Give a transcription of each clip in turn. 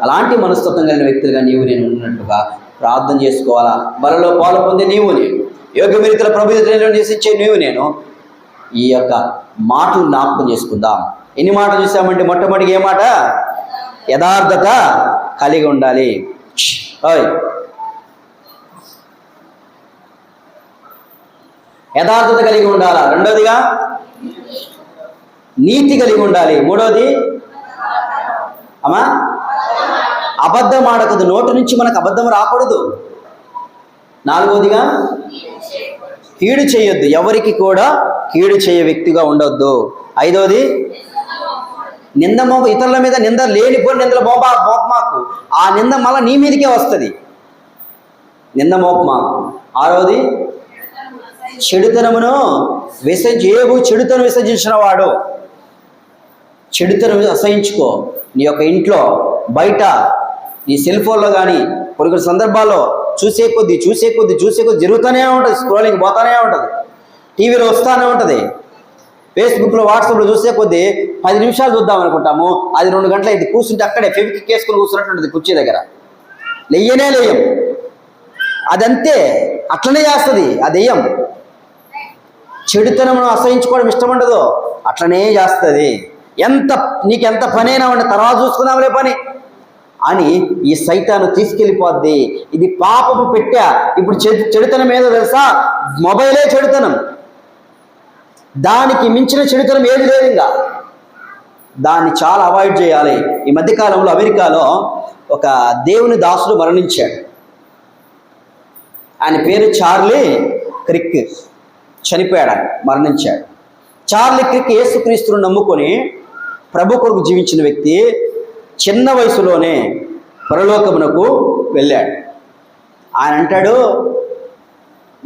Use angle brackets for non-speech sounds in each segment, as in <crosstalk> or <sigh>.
అలాంటి మనస్తత్వం కలిగిన వ్యక్తులుగా నీవు నేను ఉన్నట్టుగా ప్రార్థన చేసుకోవాలా? బలలో పాలు పొందే నీవు నేను. యోగ్య మీరితల ప్రభు నివసించే నీవు నేను. ఈ యొక్క మాటలు జ్ఞాపకం చేసుకుందాం. ఎన్ని మాటలు చూసామంటే మొట్టమొదటిగా ఏ మాట? యథార్థత కలిగి ఉండాలి. యథార్థత కలిగి ఉండాలా? రెండోదిగా? నీతి కలిగి ఉండాలి. మూడోది? అమ్మా? అబద్ధం ఆడకూడదు. నోటి నుంచి మనకు అబద్ధం రాకూడదు. నాలుగోదిగా కీడు చేయొద్దు. ఎవరికి కూడా కీడు చేయ వ్యక్తిగా ఉండొద్దు. ఐదోది నింద మోప ఇతరుల మీద నింద లేనిపోయి నిందల మోపా మోపమాకు ఆ నింద మళ్ళీ నీ మీదకే వస్తుంది. నింద మోపమాకు ఆరోది చెడుతనమును విసర్జి ఏబు చెడుతను విసర్జించిన వాడు. చెడుతను అసహించుకో. నీ యొక్క ఇంట్లో బయట నీ సెల్ ఫోన్లో కానీ కొన్ని కొన్ని సందర్భాల్లో చూసే కొద్దీ చూసే కొద్దీ చూసే కొద్దీ జరుగుతూనే ఉంటుంది స్క్రోలింగ్ పోతానే ఉంటుంది టీవీలో వస్తూనే ఉంటుంది. ఫేస్బుక్లో వాట్సాప్లో చూసే కొద్దీ పది నిమిషాలు చూద్దాం అనుకుంటాము అది రెండు గంటల ఇది కూర్చుంటే అక్కడే ఫెవికి కేసుకుని కూర్చున్నట్టుంటుంది కుర్చీ దగ్గర. లేయనే లేయం. అదంతే అట్లనే చేస్తుంది ఆ దెయ్యం. చెడుతనమును అసహించుకోవడం ఇష్టం ఉండదు అట్లనే చేస్తుంది. ఎంత నీకు ఎంత పనైనా ఉండే తర్వాత చూసుకుందాంలే పని. అని ఈ సైతాను తీసుకెళ్ళిపోద్ది. ఇది పాపపు పెట్టా. ఇప్పుడు చెడు చెడుతనం ఏదో తెలుసా? మొబైలే చెడుతనం. దానికి మించిన చెడుతనం ఏది లేదు ఇంకా. దాన్ని చాలా అవాయిడ్ చేయాలి. ఈ మధ్యకాలంలో అమెరికాలో ఒక దేవుని దాసుడు మరణించాడు. ఆయన పేరు చార్లీ క్రిక్. చనిపోయాడు మరణించాడు. చార్లీ క్రిక్ యేసుక్రీస్తును నమ్ముకొని ప్రభు కొరకు జీవించిన వ్యక్తి చిన్న వయసులోనే పరలోకమునకు వెళ్ళాడు. ఆయన అంటాడు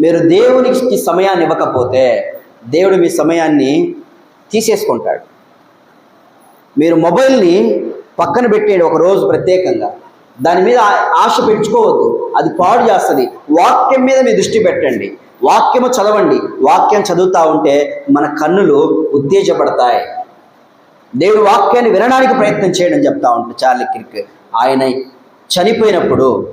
మీరు దేవునికి సమయాన్ని ఇవ్వకపోతే దేవుడు మీ సమయాన్ని తీసేసుకుంటాడు. మీరు మొబైల్ని పక్కన పెట్టేయండి ఒక రోజు ప్రత్యేకంగా. దాని మీద ఆశ పెంచుకోవద్దు. అది పాడు చేస్తుంది. వాక్యం మీద మీ దృష్టి పెట్టండి. వాక్యము చదవండి. వాక్యం చదువుతూ ఉంటే మన కన్నులు ఉత్తేజపడతాయి. దేవుడి వాక్యాన్ని వినడానికి ప్రయత్నం చేయడం చెప్తా ఉంటాడు చార్లీ కిర్క్. ఆయన చనిపోయినప్పుడు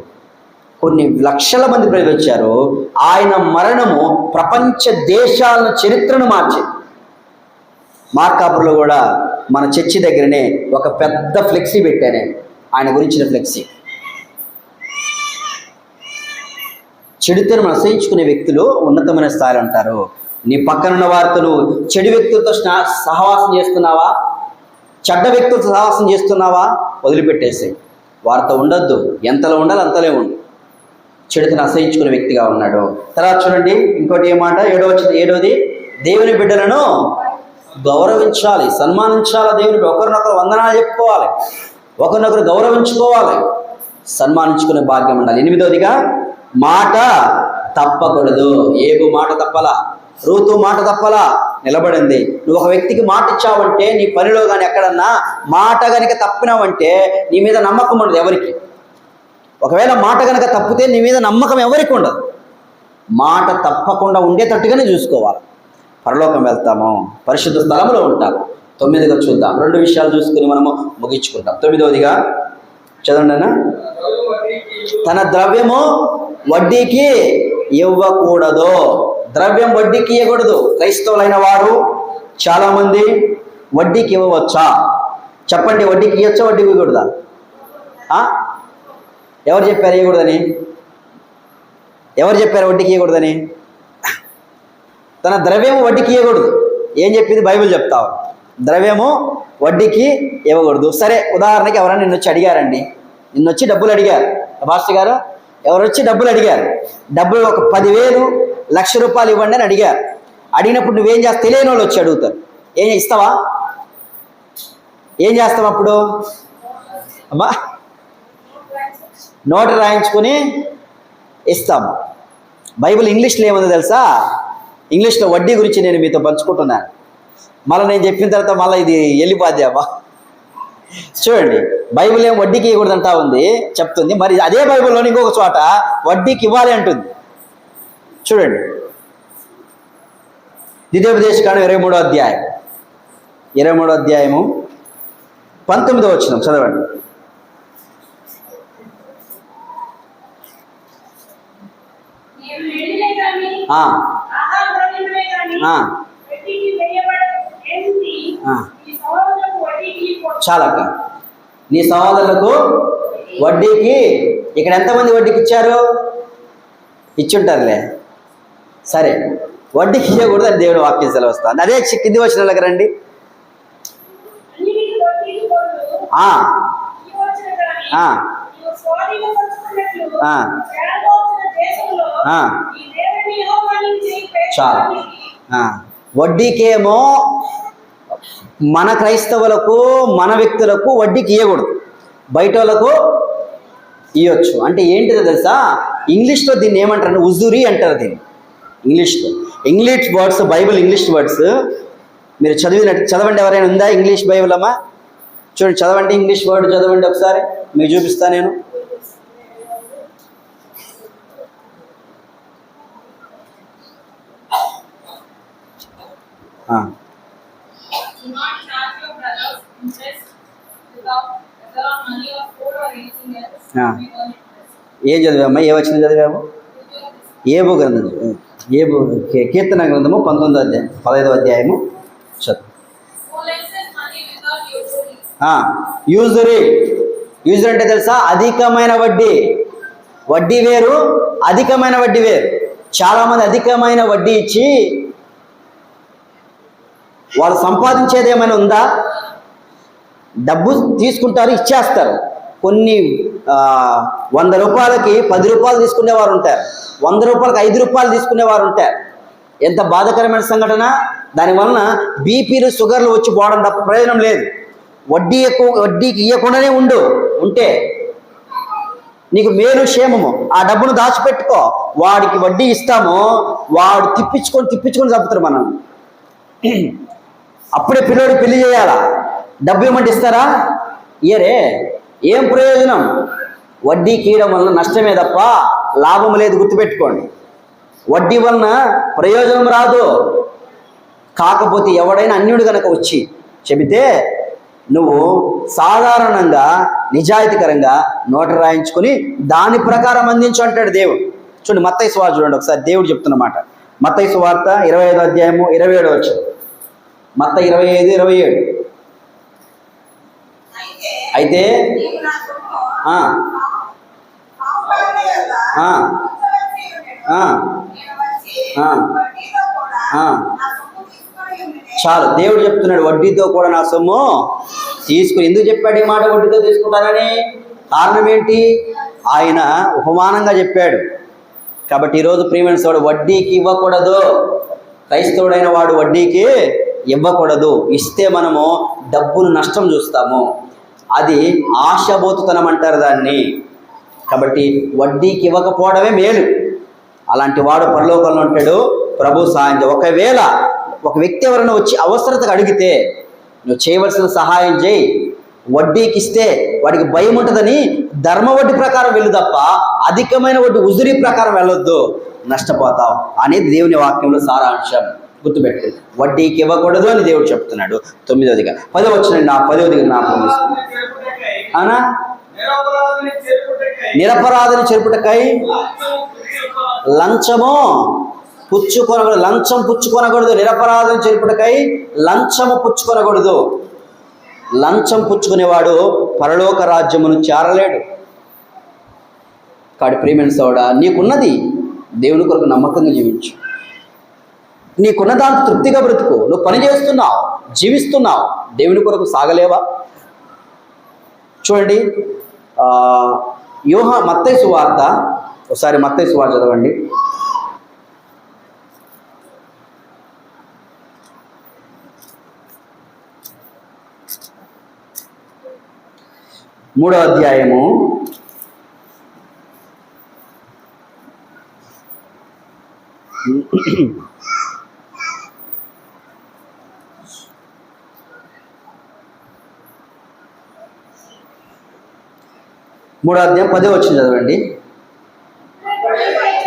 కొన్ని లక్షల మంది ప్రజలు వచ్చారు. ఆయన మరణము ప్రపంచ దేశాల చరిత్రను మార్చింది మార్కాపుర్లో కూడా మన చర్చి దగ్గరనే ఒక పెద్ద ఫ్లెక్సీ పెట్టాను ఆయన గురించిన ఫ్లెక్సీ. చెడుతను అసహించుకునే వ్యక్తులు ఉన్నతమైన స్థాయిలో ఉంటారు. నీ పక్కనున్న వారితో నువ్వు చెడు వ్యక్తులతో స్నా- సహవాసం చేస్తున్నావా? చెడ్డ వ్యక్తులతో సహవాసం చేస్తున్నావా? వదిలిపెట్టేసాయి. వారితో ఉండొద్దు. ఎంతలో ఉండాలి అంతలే ఉండు. చెడుతను అసహించుకునే వ్యక్తిగా ఉన్నాడు. తర్వాత చూడండి ఇంకోటి ఏ మాట? ఏడో వచ్చింది ఏడోది దేవుని బిడ్డలను గౌరవించాలి సన్మానించాలి దేవుని ఒకరినొకరు వందనాలు చెప్పుకోవాలి. ఒకరినొకరు గౌరవించుకోవాలి. సన్మానించుకునే భాగ్యం ఉండాలి. ఎనిమిదోదిగా మాట తప్పకూడదు. ఏబు మాట తప్పలా? రూతు మాట తప్పలా? నిలబడింది. నువ్వు ఒక వ్యక్తికి మాట ఇచ్చావంటే నీ పనిలో కానీ ఎక్కడన్నా మాట కనుక తప్పినావంటే నీ మీద నమ్మకం ఉండదు ఎవరికి. ఒకవేళ మాట కనుక తప్పితే నీ మీద నమ్మకం ఎవరికి ఉండదు. మాట తప్పకుండా ఉండేటట్టుగానే చూసుకోవాలి. పరలోకం వెళ్తాము. పరిశుద్ధ స్థలంలో ఉంటాము. తొమ్మిదిగా చూద్దాం. రెండు విషయాలు చూసుకుని మనము ముగించుకుంటాం. తొమ్మిదవదిగా చదవండి అన్న. తన ద్రవ్యము వడ్డీకి ఇవ్వకూడదు. ద్రవ్యం వడ్డీకి ఇవ్వకూడదు క్రైస్తవులైన వారు చాలామంది వడ్డీకి ఇవ్వవచ్చా? చెప్పండి వడ్డీకి ఇవ్వచ్చా వడ్డీకి ఇవ్వకూడదా? ఎవరు చెప్పారు ఇవ్వకూడదని ఎవరు చెప్పారు వడ్డీకి ఇవ్వకూడదని తన ద్రవ్యము వడ్డీకి ఇవ్వకూడదు ఏం చెప్పింది? బైబిల్ చెప్తావు ద్రవ్యము వడ్డీకి ఇవ్వకూడదు. సరే ఉదాహరణకి ఎవరైనా నిన్ను వచ్చి అడిగారండి. నిన్ను వచ్చి డబ్బులు అడిగారు. భాస్టర్ గారు ఎవరు వచ్చి డబ్బులు అడిగారు? డబ్బులు ఒక పదివేలు లక్ష రూపాయలు ఇవ్వండి అని అడిగారు. అడిగినప్పుడు నువ్వేం చేస్తావు తెలియని వాళ్ళు వచ్చి అడుగుతారు. ఏం ఇస్తావా ఏం చేస్తావు అప్పుడు? అమ్మా నోటు రాయించుకొని ఇస్తాము. బైబిల్ ఇంగ్లీష్లో ఏముందో తెలుసా? ఇంగ్లీష్లో వడ్డీ గురించి నేను మీతో పంచుకుంటున్నాను. మళ్ళీ నేను చెప్పిన తర్వాత మళ్ళీ ఇది వెళ్ళిపోద్ది చూడండి బైబిల్ ఏం వడ్డీకి ఇవ్వకూడదు అంటా ఉంది చెప్తుంది. మరి అదే బైబిల్లోని ఇంకొక చోట వడ్డీకి ఇవ్వాలి అంటుంది. చూడండి. ద్వితీయోపదేశకాండం ఇరవై మూడో అధ్యాయం. ఇరవై మూడో అధ్యాయము పంతొమ్మిదో వచ్చిన చదవండి. చాలక్క. నీ సహోదరులకు వడ్డీకి ఇక్కడ ఎంతమంది వడ్డీకి ఇచ్చారు ఇచ్చుంటారులే. సరే వడ్డీకి ఇవ్వకూడదు అని దేవుడు వాక్యం సెలవుస్తుంది అదే కింది వచ్చిన రండి. చాలు. వడ్డీకేమో మన క్రైస్తవులకు మన వ్యక్తులకు వడ్డీకి ఇవ్వకూడదు బయట వాళ్ళకు ఇవ్వచ్చు అంటే ఏంటిదో తెలుసా? ఇంగ్లీష్లో దీన్ని ఏమంటారు ఉజూరి అంటారు దీన్ని. ఇంగ్లీష్లో English words Bible English words మీరు చదివినట్టు చదవండి ఎవరైనా ఉందా ఇంగ్లీష్ బైబిల్ అమ్మా? చూడండి చదవండి ఇంగ్లీష్ వర్డ్ చదవండి ఒకసారి. మీకు చూపిస్తా నేను. ఏం చదివామా? ఏ వచ్చింది చదివాము? ఏ గ్రంథం ఏ కీర్తన గ్రంథము పంతొమ్మిదో అధ్యాయం పదహైదో అధ్యాయము చదువు. యూజరీ. యూజర్ అంటే తెలుసా? అధికమైన వడ్డీ. వడ్డీ వేరు అధికమైన వడ్డీ వేరు. చాలామంది అధికమైన వడ్డీ ఇచ్చి వాళ్ళు సంపాదించేది ఏమైనా ఉందా? డబ్బు తీసుకుంటారు ఇచ్చేస్తారు. కొన్ని వంద రూపాయలకి పది రూపాయలు తీసుకునేవారు ఉంటారు. వంద రూపాయలకి ఐదు రూపాయలు తీసుకునేవారు ఉంటారు. ఎంత బాధాకరమైన సంఘటన? దానివలన బీపీలు షుగర్లు వచ్చి పోవడం తప్ప ప్రయోజనం లేదు. వడ్డీ ఎక్కువ వడ్డీకి ఇవ్వకుండానే ఉండు. ఉంటే నీకు మేలు క్షేమము. ఆ డబ్బును దాచిపెట్టుకో. వాడికి వడ్డీ ఇస్తాము వాడు తిప్పించుకొని తిప్పించుకొని చంపుతారు మనం అప్పుడే పిల్లోడికి పెళ్ళి చేయాలా? డబ్బు ఇవ్వమంటే ఇస్తారా? ఇయరే ఏం ప్రయోజనం? వడ్డీ కీయడం వలన నష్టమే తప్ప లాభం లేదు గుర్తుపెట్టుకోండి. వడ్డీ వలన ప్రయోజనం రాదు. కాకపోతే ఎవడైనా అన్యుడు కనుక వచ్చి చెబితే నువ్వు సాధారణంగా నిజాయితీకరంగా నోట రాయించుకొని దాని ప్రకారం అందించు అంటాడు దేవుడు. చూడండి మత్తయ్య సువార్త చూడండి ఒకసారి. దేవుడు చెప్తున్నమాట మత్తయ్య సువార్త ఇరవై ఐదో అధ్యాయము ఇరవై ఏడు వచ్చింది మత్త ఇరవై ఐదు ఇరవై ఏడు. అయితే చాలు. దేవుడు చెప్తున్నాడు వడ్డీతో కూడా నా సొమ్ము తీసుకుని ఎందుకు చెప్పాడు ఈ మాట? వడ్డీతో తీసుకుంటానని. కారణం ఏంటి? ఆయన ఉపమానంగా చెప్పాడు. కాబట్టి ఈరోజు ప్రియమైన వాడు వడ్డీకి ఇవ్వకూడదు. క్రైస్తవుడైన వాడు వడ్డీకి ఇవ్వకూడదు. ఇస్తే మనము డబ్బును నష్టం చూస్తాము. అది ఆశబోతుతనం అంటారు దాన్ని. కాబట్టి వడ్డీకి ఇవ్వకపోవడమే మేలు. అలాంటి వాడు పరలోకంలో ఉంటాడు. ప్రభు సహాయం ఒకవేళ ఒక వ్యక్తి ఎవరైనా వచ్చి అవసరతకు అడిగితే నువ్వు చేయవలసిన సహాయం చేయి. వడ్డీకి ఇస్తే వాడికి భయం ఉంటుందని ధర్మ వడ్డీ ప్రకారం వెళ్ళు తప్ప అధికమైన వడ్డీ ఉజురీ ప్రకారం వెళ్ళొద్దు. నష్టపోతావు. అనేది దేవుని వాక్యంలో సారాంశం. గుర్తుపెట్టు వడ్డీకి ఇవ్వకూడదు అని దేవుడు చెప్తున్నాడు. తొమ్మిదవదిగా. పదవ వచ్చిన నా పదవదిగా నా అవునా నిరపరాధిని చెరుపుటకై, లంచము? పుచ్చుకొనకూడదు. లంచం పుచ్చుకొనకూడదు. నిరపరాధం చెరుపుటకై లంచము పుచ్చుకొనకూడదు. లంచం పుచ్చుకునేవాడు పరలోక రాజ్యమును చేరలేడు. కాడి ప్రేమైన సోడా నీకున్నది దేవుని కొరకు నమ్మకంగా జీవించు. నీకున్న దాంతో తృప్తిగా బ్రతుకు. నువ్వు పని చేస్తున్నావు జీవిస్తున్నావు. దేవుని కొరకు సాగలేవా? చూడండి ఆ, యోహ మత్తయి వార్త ఒకసారి మత్తయి వార్త చదవండి. మూడో అధ్యాయము. <clears throat> మూడో అధ్యాయం పదే వచ్చింది చదవండి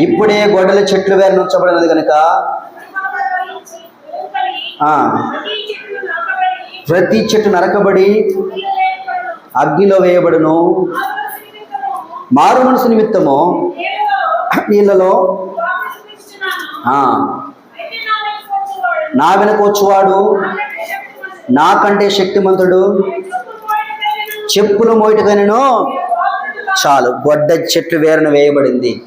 ఇప్పుడే గొడ్డల చెట్లు వేరు ఉంచబడినది కనుక ప్రతి చెట్టు నరకబడి అగ్నిలో వేయబడును మారు మనసు నిమిత్తము నీళ్ళలో నా వెనకొచ్చువాడు వచ్చేవాడు నా నాకంటే శక్తిమంతుడు. చెప్పులు శక్తిమంతుడు ఆయన చెప్పులు మోయటకైనను, చెప్పులు మోయటకైనను నేను వాకుడుగా చాలు. గొడ్డ చెట్టు వేరున వేయబడింది.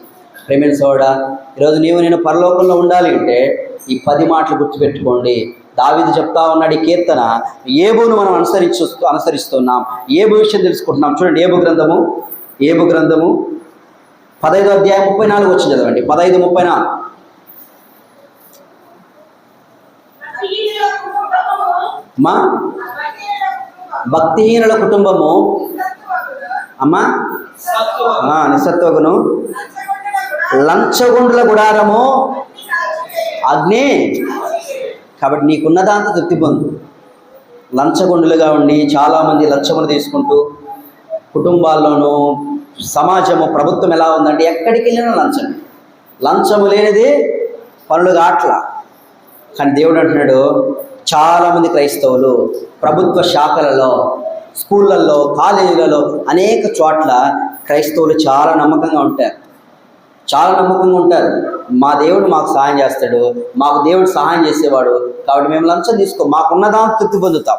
ప్రేమిన సోడా ఈరోజు నీవు నేను పరలోకంలో ఉండాలి అంటే ఈ పది మాటలు గుర్తుపెట్టుకోండి. దావిది చెప్తా ఉన్నాడు ఈ కీర్తన. ఏబును మనం అనుసరించు అనుసరిస్తున్నాం. ఏబు విషయం తెలుసుకుంటున్నాం. చూడండి ఏబు గ్రంథము. ఏబు గ్రంథము. పదహైదు అధ్యాయం ముప్పై నాలుగు వచ్చింది చదవండి. పదహైదు ముప్పై నాలుగు. మా? భక్తిహీనుల కుటుంబము. అమ్మా? నిస్సత్వగును. లంచగొండుల కూడా గుడారము అగ్ని. అగ్ని కాబట్టి నీకున్న దాంతో తృప్తి పొందు. లంచగొండులుగా ఉండి చాలామంది లంచములు తీసుకుంటూ కుటుంబాల్లోనూ సమాజము ప్రభుత్వం ఎలా ఉందంటే ఎక్కడికి వెళ్ళినా లంచం లంచము లేనిది పనులు కాట్ల. కానీ దేవుడు అంటున్నాడు చాలామంది క్రైస్తవులు ప్రభుత్వ శాఖలలో స్కూళ్ళల్లో కాలేజీలలో అనేక చోట్ల క్రైస్తవులు చాలా నమ్మకంగా ఉంటారు. చాలా నమ్మకంగా ఉంటారు. మా దేవుడు మాకు సహాయం చేస్తాడు. మాకు దేవుడు సహాయం చేసేవాడు. కాబట్టి మేము లంచం తీసుకో. మాకున్నదాన్ని తృప్తి పొందుతాం.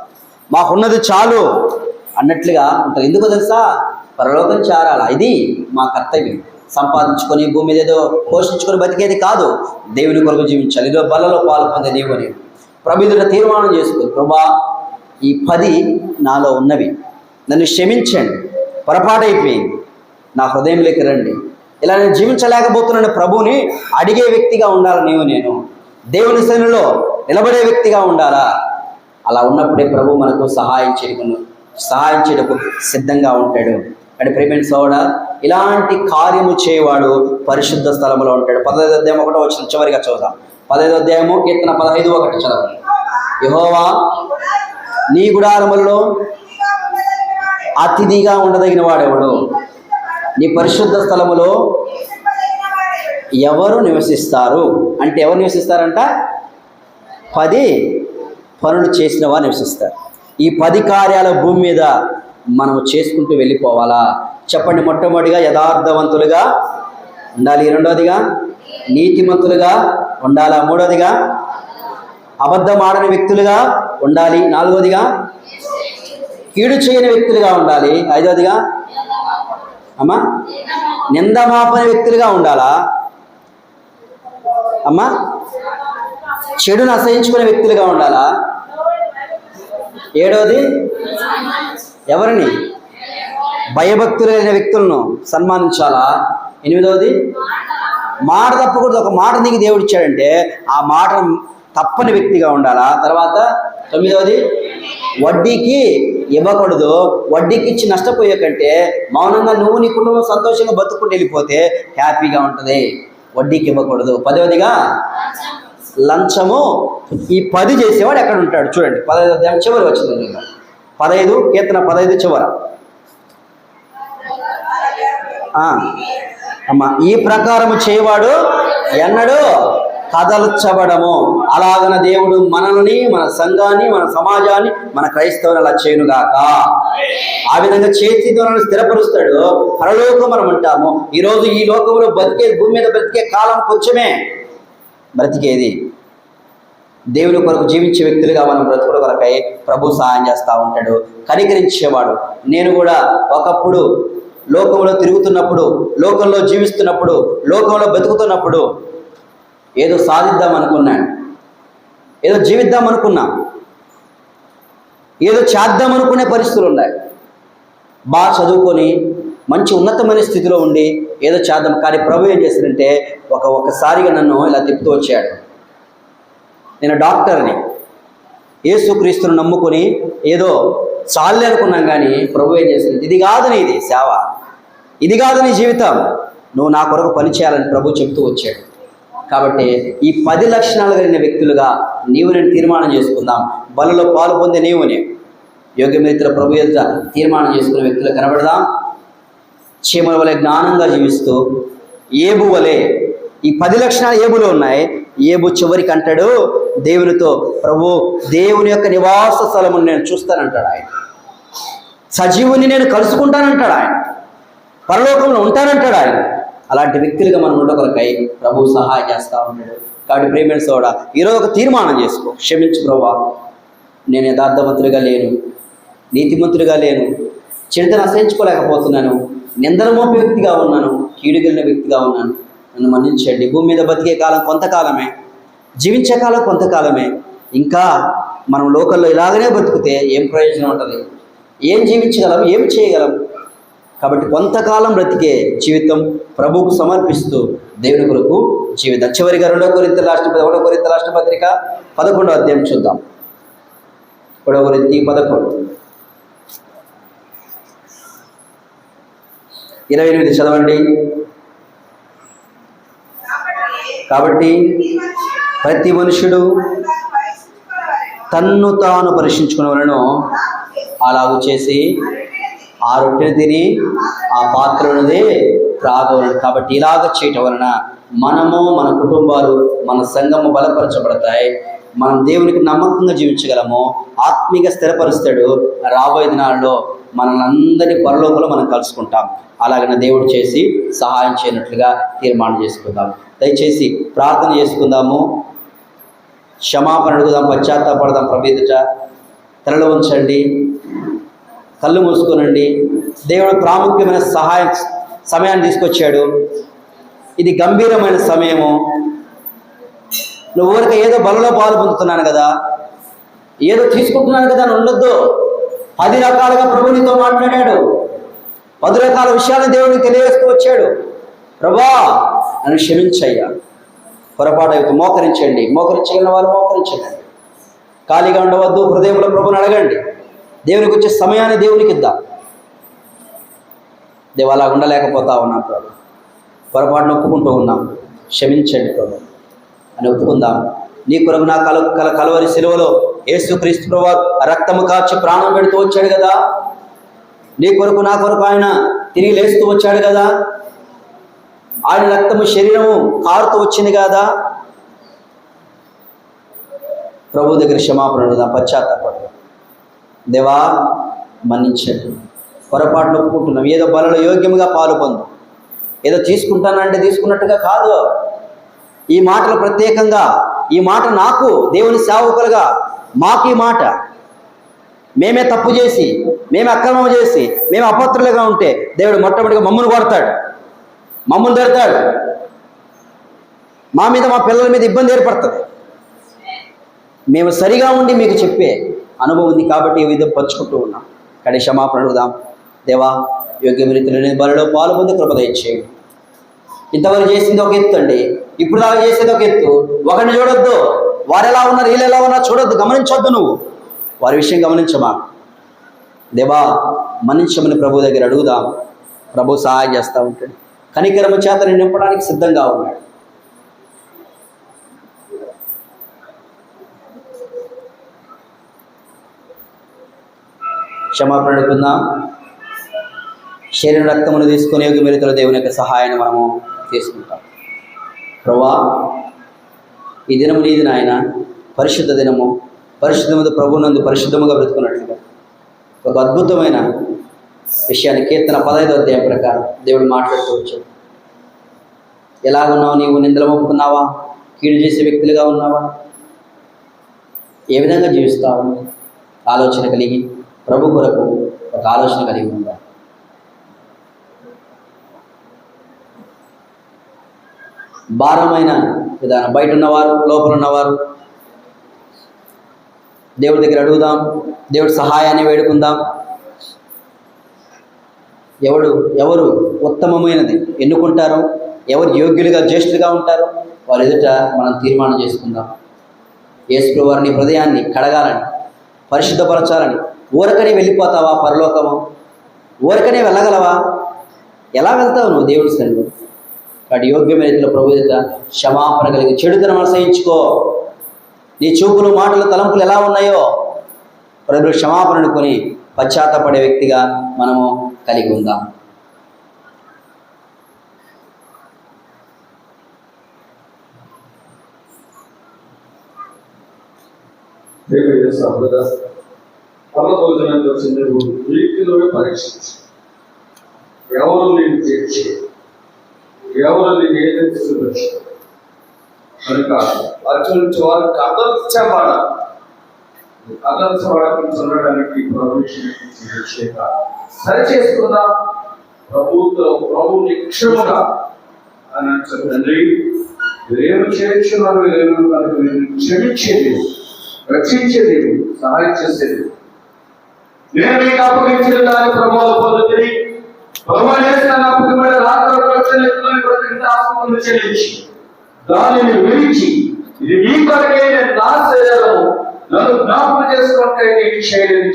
మాకున్నది చాలు అన్నట్లుగా ఉంటారు. ఎందుకు తెలుసా? పరలోకం చేరాల? ఇది మా కర్తవ్యం. సంపాదించుకొని భూమి మీద ఏదో పోషించుకొని బతికేది కాదు. దేవుని కొరకు జీవించాలి. ఏదో బలలో పాలు పొందే దేవుని ప్రభుత్వ తీర్మానం చేసుకో. ప్రభా ఈ పది నాలో ఉన్నవి. నన్ను క్షమించండి. పొరపాటైపోయింది. నా హృదయంలోకి రండి. ఇలా నేను జీవించలేకపోతున్నాను ప్రభుని అడిగే వ్యక్తిగా ఉండాలి నీవు నేను. దేవుని శనిలో నిలబడే వ్యక్తిగా ఉండాలా? అలా ఉన్నప్పుడే ప్రభు మనకు సహాయం చేయకును సహాయం చేయటకు సిద్ధంగా ఉంటాడు. అంటే ప్రేమైన సోడ ఇలాంటి కార్యము చేయవాడు పరిశుద్ధ స్థలంలో ఉంటాడు. పదహైదు అధ్యాయం ఒకటో వచ్చిన చివరిగా చూద్దాం. పదహైదు అధ్యాయము కీర్తన పదహైదు ఒకటి చదవండి. యహోవా నీ గుడారములలో అతిథిగా ఉండదగిన వాడెవడు? నీ పరిశుద్ధ స్థలములో ఎవరు నివసిస్తారు? అంటే ఎవరు నివసిస్తారంట? పది పనులు చేసిన వారు నివసిస్తారు. ఈ పది కార్యాల భూమి మీద మనం చేసుకుంటూ వెళ్ళిపోవాలా? చెప్పండి మొట్టమొదటిగా యథార్థవంతులుగా ఉండాలి. రెండవదిగా నీతిమంతులుగా ఉండాలా? మూడవదిగా అబద్ధం ఆడని వ్యక్తులుగా ఉండాలి. నాలుగవదిగా కీడు చేయని వ్యక్తులుగా ఉండాలి. ఐదవదిగా అమ్మా? నిందమాపని వ్యక్తులుగా ఉండాలా? అమ్మా? చెడును అసహించుకునే వ్యక్తులుగా ఉండాలా? ఏడోది ఎవరిని? భయభక్తులైన వ్యక్తులను సన్మానించాలా? ఎనిమిదవది? మాట తప్పకూడదు. ఒక మాట నీకు దేవుడు ఇచ్చాడంటే ఆ మాట తప్పని వ్యక్తిగా ఉండాలా? తర్వాత తొమ్మిదవది? వడ్డీకి ఇవ్వకూడదు వడ్డీకి ఇచ్చి నష్టపోయే కంటే మౌనంగా నువ్వు నీ కుటుంబం సంతోషంగా బతుకుంటూ వెళ్ళిపోతే హ్యాపీగా ఉంటుంది. వడ్డీకి ఇవ్వకూడదు. పదవదిగా లంచము. ఈ పది చేసేవాడు ఎక్కడ ఉంటాడు? చూడండి పదహైదు అధ్యాయం చివరి వచ్చింది పదహైదు కీర్తన పదహైదు చివర. అమ్మ ఈ ప్రకారము చేయవాడు ఎన్నడు కదల్చబడము. అలాగన దేవుడు మనల్ని మన సంఘాన్ని మన సమాజాన్ని మన క్రైస్తవుని అలా చేయనుగాక. ఆ విధంగా చేతి ద్వారా స్థిరపరుస్తాడు. పరలోకం మనం ఉంటాము. ఈరోజు ఈ లోకంలో బతికే భూమి మీద బ్రతికే కాలం కొంచెమే. బ్రతికేది? దేవుని కొరకు జీవించే వ్యక్తులుగా మనం బ్రతుకుల కొరకై ప్రభు సహాయం చేస్తూ ఉంటాడు. కనికరించేవాడు. నేను కూడా ఒకప్పుడు లోకంలో తిరుగుతున్నప్పుడు లోకంలో జీవిస్తున్నప్పుడు లోకంలో బతుకుతున్నప్పుడు ఏదో సాధిద్దాం అనుకున్నాను ఏదో జీవిద్దాం అనుకున్నా. ఏదో చేద్దాం అనుకునే పరిస్థితులు ఉన్నాయి. బాగా చదువుకొని మంచి ఉన్నతమైన స్థితిలో ఉండి ఏదో చేద్దాం. కానీ ప్రభు ఏం చేశారంటే ఒక ఒకసారిగా నన్ను ఇలా తిప్పుతూ వచ్చాడు. నేను డాక్టర్ని. ఏసుక్రీస్తును నమ్ముకొని ఏదో చాలే అనుకున్నాం కానీ ప్రభు ఏం చేసింది ఇది కాదు నీది సేవ. ఇది కాదు నీ జీవితం. నువ్వు నా కొరకు పని చేయాలని ప్రభు చెప్తూ వచ్చాడు. కాబట్టి ఈ పది లక్షణాలు కలిగిన వ్యక్తులుగా నీవు నేను తీర్మానం చేసుకుందాం. బలలో పాలు పొందే నీవునే. యోగ్యమిత్ర ప్రభు ఎదుట తీర్మానం చేసుకునే వ్యక్తులు కనబడదాం. చీమల వలె జ్ఞానంగా జీవిస్తూ ఏబు వలె ఈ పది లక్షణాలు ఏబులో ఉన్నాయి. ఏబు చివరికి అంటాడు దేవునితో ప్రభు దేవుని యొక్క నివాస స్థలమును నేను చూస్తానంటాడు ఆయన. సజీవుని నేను కలుసుకుంటానంటాడు ఆయన. పరలోకంలో ఉంటానంటాడు ఆయన. అలాంటి వ్యక్తులుగా మనం ఉండకొరకై ప్రభు సహాయం చేస్తూ ఉంటాడు కాబట్టి ప్రేమిణ సోడ ఈరోజు ఒక తీర్మానం చేసుకో. క్షమించు ప్రభా. నేను యథార్థవంతుడిగా లేను. నీతిమంతుడిగా లేను. చెడుతను అసహించుకోలేకపోతున్నాను. నిందన మోపే వ్యక్తిగా ఉన్నాను. కీడుగలిన వ్యక్తిగా ఉన్నాను. నన్ను మన్నించండి. భూమి మీద బతికే కాలం కొంతకాలమే. జీవించే కాలం కొంతకాలమే. ఇంకా మనం లోకల్లో ఇలాగనే బతికితే ఏం ప్రయోజనం ఉంటుంది? ఏం జీవించగలం? ఏం చేయగలం? కాబట్టి కొంతకాలం బ్రతికే జీవితం ప్రభువుకు సమర్పిస్తూ దేవుని కొరకు జీవితం. చివరిగా రెండో కొరింత రాష్ట్ర ఒకటో కొరింత రాష్ట్ర పత్రిక పదకొండో అధ్యాయం చూద్దాం. ఒకటో కొరింతి పదకొండు. ఇరవై ఎనిమిది చదవండి. కాబట్టి ప్రతి మనుషుడు తన్ను తాను పరీక్షించుకున్న వలన తాను అలాగు చేసి ఆ రొట్టెను తిని ఆ పాత్రనుదే త్రాగవలను కాబట్టి ఇలాగ చేయటం వలన మనము మన కుటుంబాలు మన సంఘము బలపరచబడతాయి. మనం దేవునికి నమ్మకంగా జీవించగలము. ఆత్మీయ స్థిరపరుస్తాడు. రాబోయే దినాల్లో మనల్ని అందరి పరలోకంలో మనం కలుసుకుంటాం. అలాగనే దేవుడు చేసి సహాయం చేయనట్లుగా తీర్మానం చేసుకుందాం. దయచేసి ప్రార్థన చేసుకుందాము. క్షమాపణ అడుగుదాం పశ్చాత్తాపడదాం ప్రభేదుట తలలో ఉంచండి కళ్ళు మూసుకోనండి. దేవుడు ప్రాముఖ్యమైన సహాయం సమయాన్ని తీసుకొచ్చాడు. ఇది గంభీరమైన సమయము. నువ్వు ఊరికే ఏదో బలలో పాలు పొందుతున్నాను కదా. ఏదో తీసుకుంటున్నాను కదా అని ఉండొద్దు. పది రకాలుగా ప్రభు నీతో మాట్లాడాడు. పది రకాల విషయాలను దేవుడికి తెలియజేస్తూ వచ్చాడు. ప్రభా నన్ను క్షమించయ్యా. పొరపాటు అయితే మోకరించండి. మోకరించగలిగిన వారు మోకరించండి. ఖాళీగా ఉండవద్దు. హృదయంలో ప్రభుని అడగండి. దేవునికి వచ్చే సమయాన్ని దేవునికి ఇద్దా దేవు అలా ఉండలేకపోతా ఉన్నాం ప్రభు. పొరపాటును ఒప్పుకుంటూ ఉన్నాం. క్షమించండి ప్రభు. అని ఒప్పుకుందాం. నీ కొరకు నా కల కల కలవరి సెలవులో యేసు క్రీస్తు ప్రభు రక్తము కాచి ప్రాణం పెడుతూ వచ్చాడు కదా? నీ కొరకు నా కొరకు ఆయన తిరిగి లేస్తూ వచ్చాడు కదా? ఆయన రక్తము శరీరము కారుతూ వచ్చింది కదా? ప్రభు దగ్గర క్షమాపణ పశ్చాత్తాపడు దేవా మన్నించండి. పొరపాటును ఒప్పుకుంటున్నాం. ఏదో బలలో యోగ్యముగా పాలు పొందు. ఏదో తీసుకుంటానంటే తీసుకున్నట్టుగా కాదు. ఈ మాటలు ప్రత్యేకంగా ఈ మాట నాకు దేవుని సేవకులుగా మాకు ఈ మాట. మేమే తప్పు చేసి మేమే అక్రమం చేసి మేము అపత్రులుగా ఉంటే దేవుడు మొట్టమొదటిగా మమ్మల్ని కొడతాడు. మమ్మల్ని తిడతాడు. మా మీద మా పిల్లల మీద ఇబ్బంది ఏర్పడుతుంది. మేము సరిగా ఉండి మీకు చెప్పే అనుభవం ఉంది కాబట్టి ఈ విధంగా పంచుకుంటూ ఉన్నాం. కానీ క్షమాపణ అడుగుదాం. దేవా యోగ్య రీతిలో బలలో పాలు పొంది కృప దయచేయండి. ఇంతవరకు చేసింది ఒక ఎత్తు అండి. ఇప్పుడు దాకా చేసేది ఒక ఎత్తు. ఒకరిని చూడొద్దు. వారు ఎలా ఉన్నారు వీళ్ళు ఎలా ఉన్నారు చూడొద్దు. గమనించొద్దు నువ్వు. వారి విషయం గమనించమా? దేవా మన్నించమని ప్రభు దగ్గర అడుగుదాం. ప్రభు సహాయం చేస్తూ ఉంటాడు. కనికరము చేత నింపడానికి సిద్ధంగా ఉన్నాడు. క్షమాపణ అడుగుకుందాం శరీర రక్తమును తీసుకునే యోగ్య దేవుని యొక్క సహాయాన్ని మనము తీసుకుంటాం ప్రభా ఈ దినము నీది నాయన. పరిశుద్ధ దినము. పరిశుద్ధముందు ప్రభునందు పరిశుద్ధముగా బ్రతుకున్నట్లుగా. ఒక అద్భుతమైన విషయాన్ని కీర్తన పదహైదు అధ్యాయం ప్రకారం దేవుడు మాట్లాడుతూ వచ్చాడు. ఎలా ఉన్నావు నీవు? నిందలు మోపుకున్నావా? కీడు చేసే వ్యక్తులుగా ఉన్నావా? ఏ విధంగా జీవిస్తావు? ఆలోచన కలిగి ప్రభు కొరకు ఒక ఆలోచన కలిగి ఉందా. భారమైన విధానం బయట ఉన్నవారు లోపల ఉన్నవారు దేవుడి దగ్గర అడుగుదాం దేవుడి సహాయాన్ని వేడుకుందాం. ఎవడు ఎవరు ఉత్తమమైనది ఎన్నుకుంటారో ఎవరు యోగ్యులుగా జ్యేష్ఠులుగా ఉంటారో వారి ఎదుట మనం తీర్మానం చేసుకుందాం. యేసు వారిని హృదయాన్ని కడగాలని పరిశుద్ధపరచాలని ఊరకనే వెళ్ళిపోతావా పరలోకము? ఊరకనే వెళ్ళగలవా? ఎలా వెళ్తావు నువ్వు దేవుడి సన్నిధిలో? వాటి యోగ్యమైన రీతిలో ప్రభు యొక్క క్షమాపణ కలిగి చెడుతనం అసహించుకో నీ చూపులు మాటలు తలంపులు ఎలా ఉన్నాయో ప్రభు క్షమాపణను కొని పశ్చాత్తపడే వ్యక్తిగా మనము కలిగి ఉందాం. దేవుని పర్ల భోజనానికి వచ్చిన వీటిలోనే పరీక్షించు. ఎవరు నేను తీర్చి ఎవరు నేను ఏదైతే చూపించు కనుక అటువంటి వారు కదల్చబడ కదల్చబడకుండా చూడడానికి ప్రవేశించేక సరి చేసుకుందాం ప్రభుత్వ ప్రభు నిక్షముగా అని చెప్పండి తండ్రి. మీరేమి చేయించున్నారు? ఏమో క్షమించేది? రక్షించేది? సహాయం చేసేది? నేను మీకు అప్పగించిన దాని ప్రమాద పొందుతుంది. భగవాన్ చేసిన అప్పగించిన రాత్రి చెల్లించి దానిని విరిచి ఇది మీ కొరకే నేను నా శరీరము నన్ను జ్ఞాపకం చేసుకుంటే నీకు చేయలేదు